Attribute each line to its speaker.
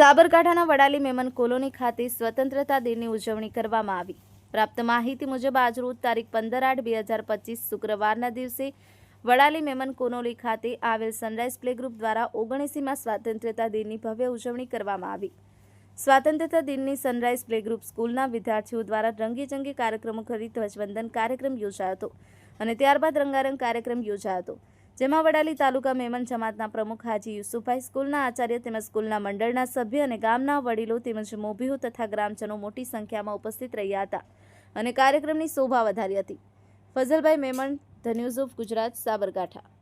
Speaker 1: સાબરકાંઠાના વડાલી મેમન કોલોની ખાતે સ્વતંત્રતા દિનની ઉજવણી કરવામાં આવી. પ્રાપ્ત માહિતી મુજબ આજરોજ તારીખ પંદર આઠ બે હજાર પચીસ શુક્રવારના દિવસે વડાલી મેમન કોનોલી ખાતે આવેલ સનરાઇઝ પ્લે ગ્રુપ દ્વારા ઓગણીસીમાં સ્વાતંત્ર્યતા દિનની ભવ્ય ઉજવણી કરવામાં આવી. સ્વાતંત્રતા દિનની સનરાઇઝ પ્લે ગ્રુપ સ્કૂલના વિદ્યાર્થીઓ દ્વારા રંગીચંગી કાર્યક્રમો કરી ધ્વજવંદન કાર્યક્રમ યોજાયો હતો અને ત્યારબાદ રંગારંગ કાર્યક્રમ યોજાયો હતો. જેમાં વડાલી તાલુકા મેમન જમાતના પ્રમુખ હાજી યુસુફભાઈ સ્કૂલના આચાર્ય તેમજ સ્કૂલના મંડળના સભ્ય અને ગામના વડીલો તેમજ મોભીઓ તથા ગ્રામજનો મોટી સંખ્યામાં ઉપસ્થિત રહ્યા હતા અને કાર્યક્રમની શોભા વધારી હતી. Fazalbhai Memon, the news of Gujarat, Sabarkantha.